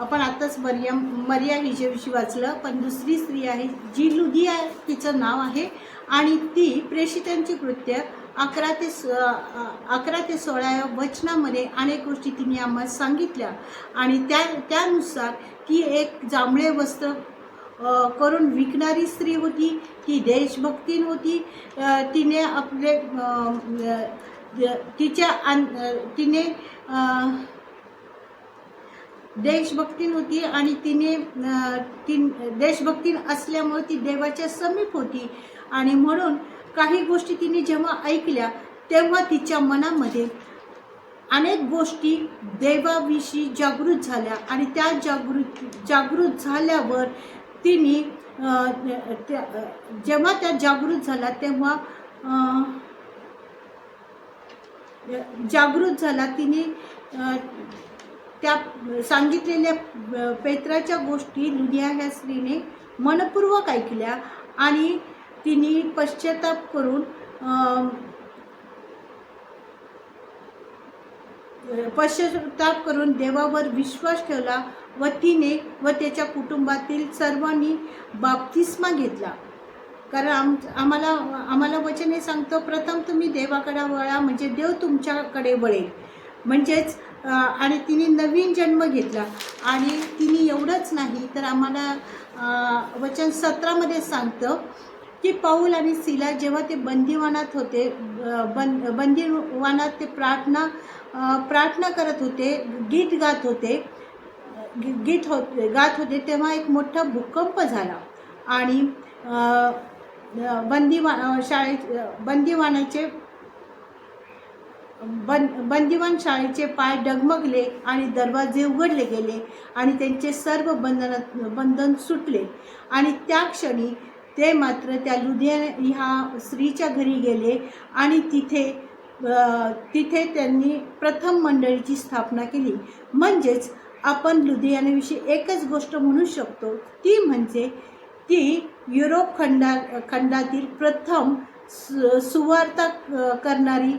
आपण आताच मरियम मरिया हिच्याविषयी वाचलं पण दुसरी स्त्री आहे जी लुदिया तिचं नाव आहे आणि ती प्रेषितांची कृत्य अकरा ते स अकरा ते सोळा या वचनामध्ये अनेक गोष्टी तिने आम्हाला सांगितल्या. आणि त्या त्यानुसार ती एक जांभळे वस्त्र करून विकणारी स्त्री होती ती देशभक्तीन होती तिने आपले तिच्या अन तिने देशभक्तीन होती आणि तिने ती देशभक्तीन असल्यामुळे ती देवाच्या समीप होती. आणि म्हणून काही गोष्टी तिने जेव्हा ऐकल्या तेव्हा तिच्या मनामध्ये अनेक गोष्टी देवाविषयी जागृत झाल्या. आणि त्या जागृत जागृत झाल्यावर तिने त्या- जेव्हा त्या जागृत झाला तेव्हा जागृत झाला तिने त्या सांगितलेल्या पेत्राच्या गोष्टी दुनिया ह्या स्त्रीने मनपूर्वक ऐकल्या आणि तिने पश्चाताप करून पश्चाताप करून देवावर विश्वास ठेवला व तिने व त्याच्या कुटुंबातील सर्वांनी बाप्तिस्मा घेतला. कारण आम आम्हाला आम्हाला वचन हे सांगतं प्रथम तुम्ही देवाकडे वळा म्हणजे देव तुमच्याकडे वळेल. म्हणजेच आणि तिने नवीन जन्म घेतला. आणि तिने एवढंच नाही तर आम्हाला वचन सत्रामध्ये सांगतं की पाऊल आणि सिला जेव्हा ते बंदीवानात होते अ, बं ते प्रार्थना प्रार्थना करत होते गीत गात होते गी- गीत होत गात होते तेव्हा एक मोठा भूकंप झाला. आणि बंदीवा शाळे बंदीवानाचे बन बंदिवान शाळेचे पाय डगमगले आणि दरवाजे उघडले गेले आणि त्यांचे सर्व बंधन बंधन सुटले. आणि त्या क्षणी ते मात्र त्या लुधियान ह्या स्त्रीच्या घरी गेले आणि तिथे तिथे त्यांनी प्रथम मंडळीची स्थापना केली. म्हणजेच आपण लुधियानाविषयी एकच गोष्ट म्हणू शकतो. ती म्हणजे ती युरोप खंडा खंडातील प्रथम सु सुवार्ता करणारी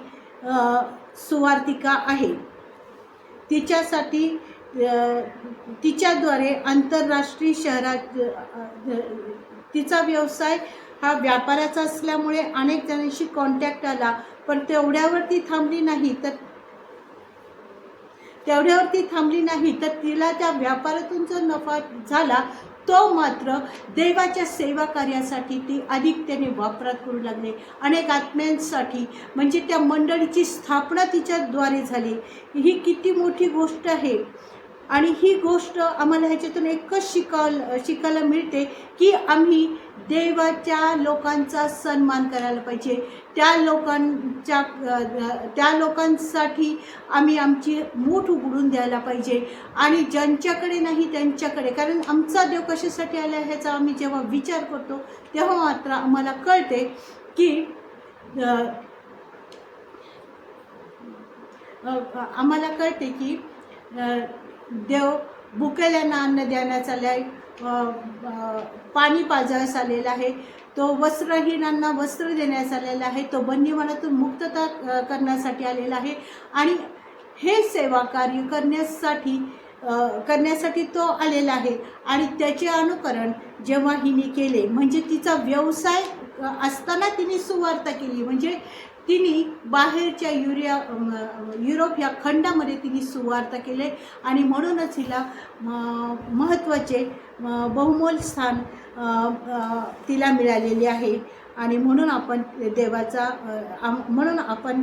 सुवार्तिका आहे. तिच्यासाठी तिच्याद्वारे आंतरराष्ट्रीय शहरात तिचा व्यवसाय हा व्यापाराचा असल्यामुळे अनेक जणांशी कॉन्टॅक्ट आला पण तेवढ्यावरती थांबली नाही तर तेवढ्यावरती थांबली नाही तर तिला त्या व्यापारातून जो नफा झाला. तो मात्र देवाच्या सेवा कार्यासाठी ती अधिक त्याने वापरात करू लागले. अनेक आत्म्यांसाठी म्हणजे त्या मंडळीची स्थापना तिच्याद्वारे झाली. ही किती मोठी गोष्ट आहे. आणि ही गोष्ट आम्हाला ह्याच्यातून एकच शिकाल शिकायला मिळते की आम्ही देवाच्या लोकांचा सन्मान करायला पाहिजे. त्या लोकांच्या त्या लोकांसाठी आम्ही आमची मूठ उघडून द्यायला पाहिजे. आणि ज्यांच्याकडे नाही त्यांच्याकडे. कारण आमचा देव कशासाठी आला ह्याचा आम्ही जेव्हा विचार करतो तेव्हा मात्र आम्हाला कळते की आम्हाला कळते की देव भुकेल्यांना अन्न देण्याचा लय पाणी पाजळस आलेला आहे. तो वस्त्रहीनांना वस्त्र देण्यास आलेला आहे. तो बंदिवानातून मुक्तता करण्यासाठी आलेला आहे. आणि हे सेवा कार्य करण्यासाठी करण्यासाठी तो आलेला आहे. आणि त्याचे अनुकरण जेव्हा हिने केले म्हणजे तिचा व्यवसाय असताना तिने सुवार्ता केली. म्हणजे तिने बाहेरच्या युरिया युरोप या खंडामध्ये तिने सुवार्ता केले आणि म्हणूनच हिला महत्त्वाचे बहुमोल स्थान तिला मिळालेले आहे. आणि म्हणून आपण देवाचा म्हणून आपण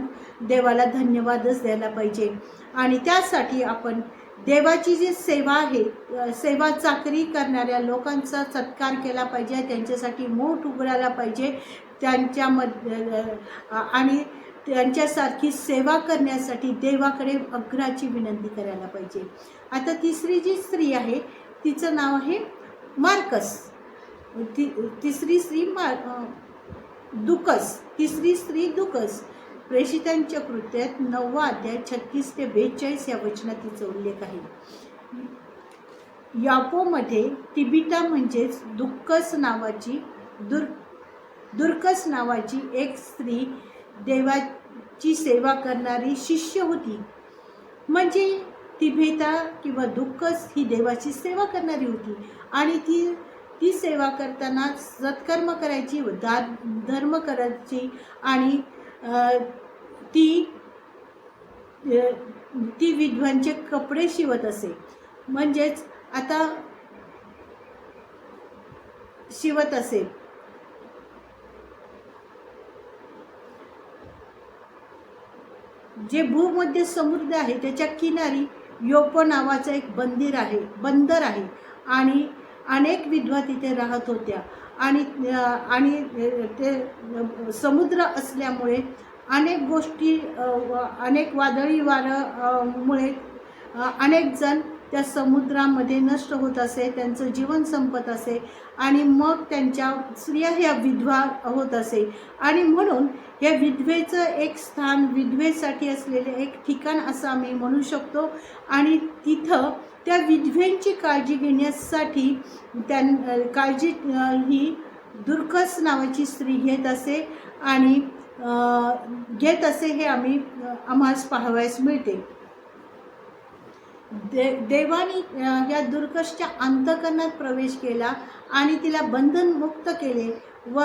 देवाला धन्यवादच द्यायला पाहिजे. आणि त्यासाठी आपण देवाची जी सेवा आहे सेवा चाकरी करणाऱ्या लोकांचा सत्कार केला पाहिजे त्यांच्यासाठी मोठ उघडायला पाहिजे. त्यांच्यामध्ये आणि त्यांच्यासारखी सेवा करण्यासाठी देवाकडे अग्राची विनंती करायला पाहिजे. आता तिसरी जी स्त्री आहे तिचं नाव आहे मार्कस. ती तिसरी स्त्री मार दुकस. तिसरी स्त्री दुकस. प्रेषितांच्या कृत्यात नववा अध्याय छत्तीस ते बेचाळीस या वचनात तिचा उल्लेख आहे. यापोमध्ये तिबिटा म्हणजेच दुक्कस नावाची दुर दुर्कस नावाची एक स्त्री देवाची सेवा करणारी शिष्य होती. म्हणजे ती भेता किंवा दुःखच ही देवाची सेवा करणारी होती आणि ती ती सेवा करताना सत्कर्म करायची व दा धर्म करायची आणि ती ती विधवांचे कपडे शिवत असे. म्हणजेच आता शिवत असे. जे भूमध्य समुद्र आहे त्याच्या किनारी योप नावाचं एक मंदिर आहे बंदर आहे. आणि अनेक विधवा तिथे राहत होत्या. आणि आणि ते समुद्र असल्यामुळे अनेक गोष्टी अनेक वादळी वारं मुळे अनेक जण त्या समुद्रामध्ये नष्ट होत असे त्यांचं जीवन संपत असे आणि मग त्यांच्या स्त्रिया ह्या विधवा होत असे. आणि म्हणून या विधवेचं एक स्थान विधवेसाठी असलेले एक ठिकाण असं आम्ही म्हणू शकतो. आणि तिथं त्या विधवेंची काळजी घेण्यासाठी त्यां काळजी ही दुर्कस नावाची स्त्री घेत असे आणि घेत असे हे आम्ही आम्हास पाहावयास मिळते. दे देवाने या दुर्कशच्या अंतकरणात प्रवेश केला आणि तिला बंधनमुक्त केले व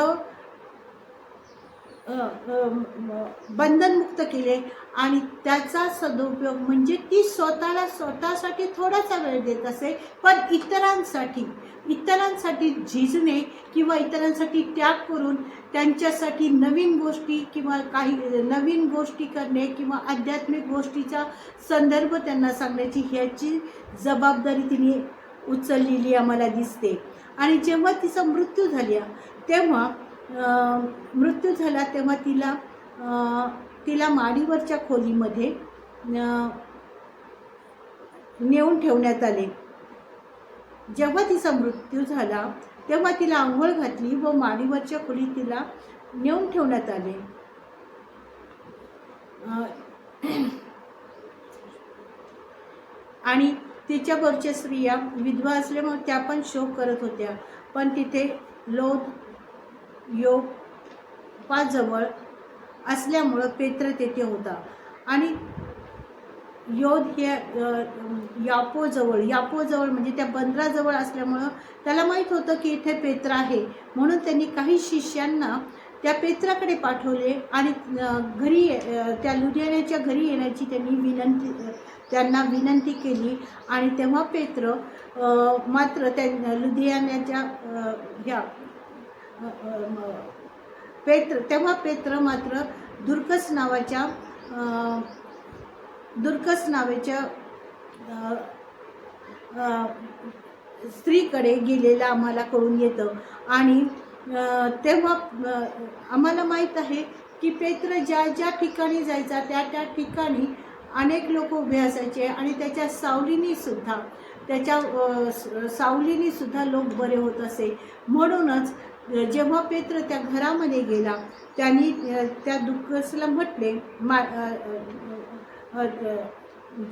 बंधनमुक्त केले आणि त्याचा सदुपयोग म्हणजे ती स्वतःला स्वतःसाठी थोडासा वेळ देत असे पण इतरांसाठी इतरांसाठी झिजणे किंवा इतरांसाठी त्याग करून त्यांच्यासाठी नवीन गोष्टी किंवा काही नवीन गोष्टी करणे किंवा आध्यात्मिक गोष्टीचा संदर्भ त्यांना सांगण्याची ह्याची जबाबदारी तिने उचललेली आम्हाला दिसते. आणि जेव्हा तिचा मृत्यू झाला तेव्हा मृत्यू झाला तेव्हा तिला तिला माडीवरच्या खोलीमध्ये नेऊन ठेवण्यात आले. जेव्हा तिचा मृत्यू झाला तेव्हा तिला आंघोळ घातली व माडीवरच्या खोलीत तिला नेऊन ठेवण्यात आले. आणि तिच्यावरच्या स्त्रिया विधवा असल्यामुळे त्या पण शोक करत होत्या. पण तिथे लोध योग पाजवळ असल्यामुळं पेत्र तेथे होता. आणि योध हे यापोजवळ यापोजवळ म्हणजे त्या बंदराजवळ असल्यामुळं त्याला माहीत होतं की इथे पेत्र आहे. म्हणून त्यांनी काही शिष्यांना त्या पेत्राकडे पाठवले आणि घरी त्या लुधियानाच्या घरी येण्याची त्यांनी विनंती त्यांना विनंती केली. आणि तेव्हा पेत्र मात्र त्या लुधियानाच्या ह्या पेत्र तेव्हा पेत्र मात्र दुर्कस नावाच्या दुर्कस नावाच्या स्त्रीकडे गेलेलं आम्हाला कळून येतं. आणि तेव्हा आम्हाला माहीत आहे की पेत्र ज्या ज्या ठिकाणी जायचा त्या त्या ठिकाणी अनेक लोक उभे असायचे आणि त्याच्या सावलीनीसुद्धा त्याच्या सावलीनीसुद्धा लोक बरे होत असे. म्हणूनच जेव्हा पेत्र त्या घरामध्ये गेला त्यांनी त्या दुःखसला म्हटले मा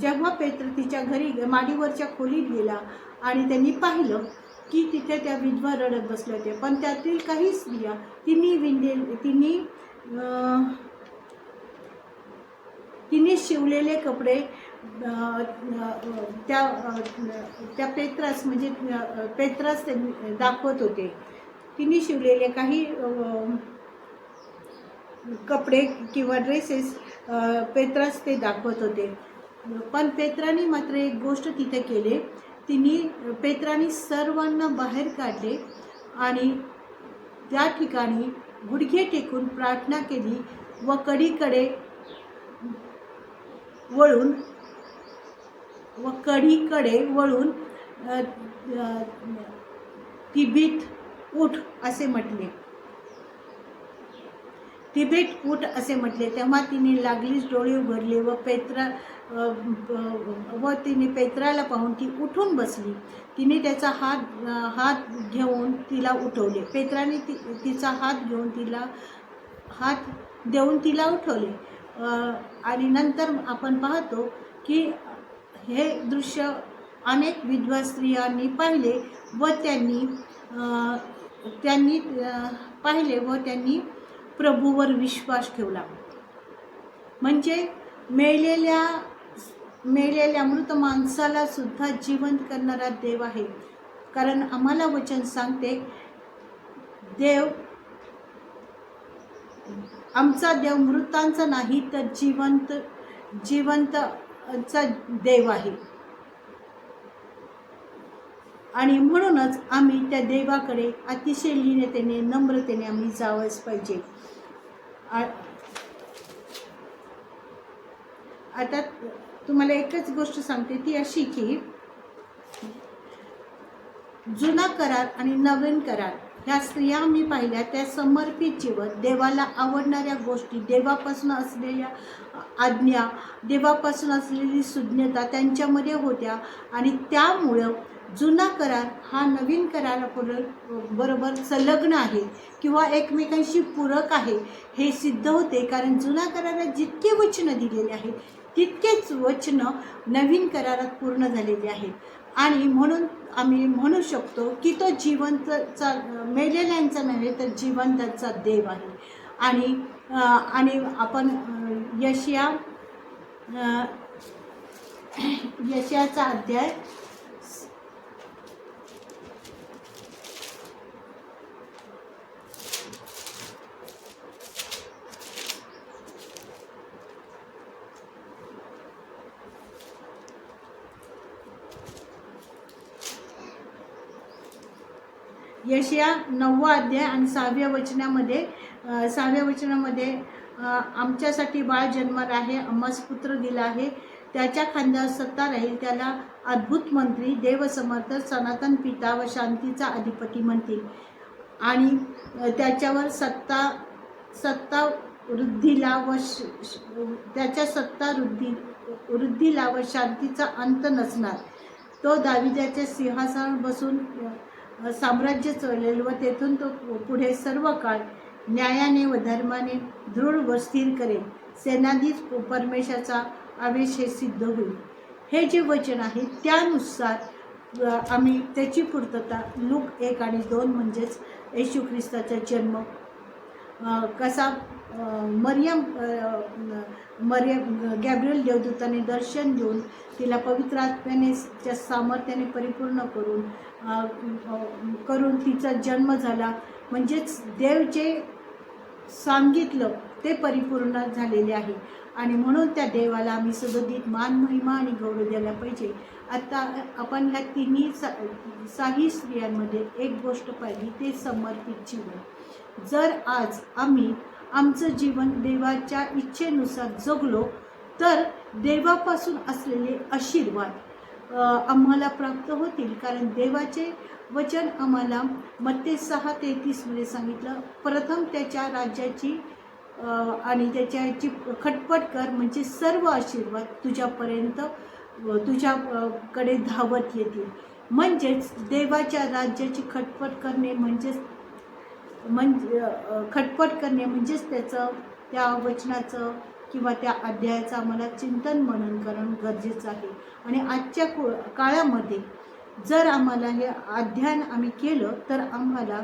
जेव्हा पेत्र तिच्या घरी माडीवरच्या खोलीत गेला आणि त्यांनी पाहिलं की तिथे त्या विधवा रडत बसल्या होत्या. पण त्यातील काही स्त्रिया तिने विंदे तिने तिने शिवलेले कपडे त्या त्या पेत्रास म्हणजे पेत्रास त्यांनी दाखवत होते. तिने शिवलेले काही कपडे किंवा ड्रेसेस पेत्रास ते दाखवत होते. पण पेत्रांनी मात्र एक गोष्ट तिथे केले. तिने पेत्रांनी सर्वांना बाहेर काढले आणि त्या ठिकाणी गुडघे टेकून प्रार्थना केली व कढीकडे वळून व कढीकडे वळून ती भीत उठ असे म्हटले. तिबेट उठ असे म्हटले. तेव्हा तिने लागलीच डोळे उघडले व पेत्रा व तिने पेत्राला पाहून ती उठून बसली. तिने त्याचा हात हात घेऊन तिला उठवले. पेत्राने ति तिचा हात घेऊन तिला हात देऊन तिला उठवले. आणि नंतर आपण पाहतो की हे दृश्य अनेक विधवा स्त्रियांनी पाहिले व त्यांनी त्यांनी पाहिले व त्यांनी प्रभूवर विश्वास ठेवला. म्हणजे मेलेल्या मेलेल्या मृत माणसाला सुद्धा जिवंत करणारा देव आहे. कारण आम्हाला वचन सांगते देव आमचा देव मृतांचा नाही तर जिवंत जिवंतचा देव आहे. आणि म्हणूनच आम्ही त्या देवाकडे अतिशय लीनतेने नम्रतेने आम्ही जावंच पाहिजे. आ- आता तुम्हाला एकच गोष्ट सांगते ती अशी की जुना करार आणि नवीन करार ह्या स्त्रिया मी पाहिल्या त्या समर्पित जीवन देवाला आवडणाऱ्या गोष्टी देवापासून असलेल्या आज्ञा देवापासून असलेली सुज्ञता त्यांच्यामध्ये होत्या आणि त्यामुळं जुना करार हा नवीन करारापुर बरोबर संलग्न आहे किंवा एकमेकांशी पूरक आहे हे सिद्ध होते. कारण जुना करारात जितके वचनं दिलेले आहेत तितकेच वचनं नवीन करारात पूर्ण झालेले आहेत. आणि म्हणून आम्ही म्हणू शकतो की तो जिवंतचा मेलेल्यांचा नव्हे तर जिवंताचा देव आहे. आणि आणि आपण यशिया अं, यशियाचा अध्याय यशया नववा अध्याय आणि सहाव्या वचनामध्ये सहाव्या वचनामध्ये आमच्यासाठी बाळ जन्मर आहे आम्हास पुत्र दिला आहे त्याच्या खांद्यावर सत्ता राहील त्याला अद्भुत मंत्री देवसमर्थ सनातन पिता व शांतीचा अधिपती म्हणतील. आणि त्याच्यावर सत्ता सत्ता वृद्धीला व श- त्याच्या सत्ता वृद्धी वृद्धीला व शांतीचा अंत नसणार. तो दाविद्याच्या सिंहासनावर बसून साम्राज्य चळलेल व तेथून तो पुढे सर्व काळ न्यायाने व धर्माने दृढ व स्थिर करेल. सेनाधीच परमेशाचा आवेश हे सिद्ध होईल. हे जे वचन आहे त्यानुसार आम्ही त्याची पूर्तता लूक एक आणि दोन म्हणजेच येशू ख्रिस्ताचा जन्म कसा मरियम मरियम गॅब्रियल देवदूताने दर्शन देऊन तिला पवित्र आत्म्याने सामर्थ्याने परिपूर्ण करून करून तिचा जन्म झाला. म्हणजेच देव जे सांगितलं ते परिपूर्ण झालेले आहे. आणि म्हणून त्या देवाला आम्ही सदोदित मान महिमा आणि गौरव द्यायला पाहिजे. आता आपण ह्या तिन्ही सा साही स्त्रियांमध्ये एक गोष्ट पाहिली ते समर्पित जीवन. जर आज आम्ही आमचं जीवन देवाच्या इच्छेनुसार जगलो तर देवापासून असलेले आशीर्वाद आम्हाला प्राप्त होतील. कारण देवाचे वचन आम्हाला मत्ते सहा तेहतीसमध्ये सांगितलं. प्रथम त्याच्या राज्याची आणि त्याच्याची खटपट कर म्हणजे सर्व आशीर्वाद तुझ्यापर्यंत तुझ्याकडे तुझ्या कडे धावत येतील. म्हणजेच देवाच्या राज्याची खटपट करणे म्हणजेच म्हणजे खटपट करणे म्हणजेच त्याचं त्या वचनाचं किंवा त्या अध्यायाचं आम्हाला चिंतन मनन करणं गरजेचं आहे. आणि आजच्या को काळामध्ये जर आम्हाला हे अध्ययन आम्ही केलं तर आम्हाला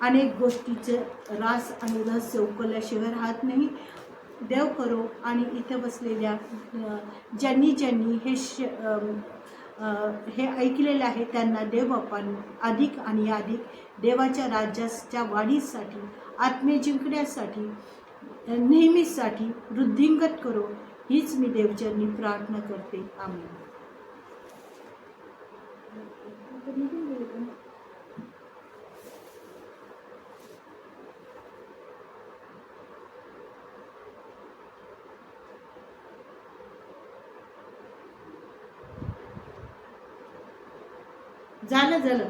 अनेक गोष्टीचं रास आणि रहस्य उकलल्याशिवाय राहत नाही. देव करो आणि इथं बसलेल्या ज्यांनी ज्यांनी हे श हे ऐकलेलं आहे त्यांना देव आपण अधिक आणि अधिक देवाच्या राज्याच्या वाढीसाठी आत्मे जिंकण्यासाठी नेहमीसाठी वृद्धिंगत करो हीच मी देवचरणी प्रार्थना करते. आम्ही झालं झालं.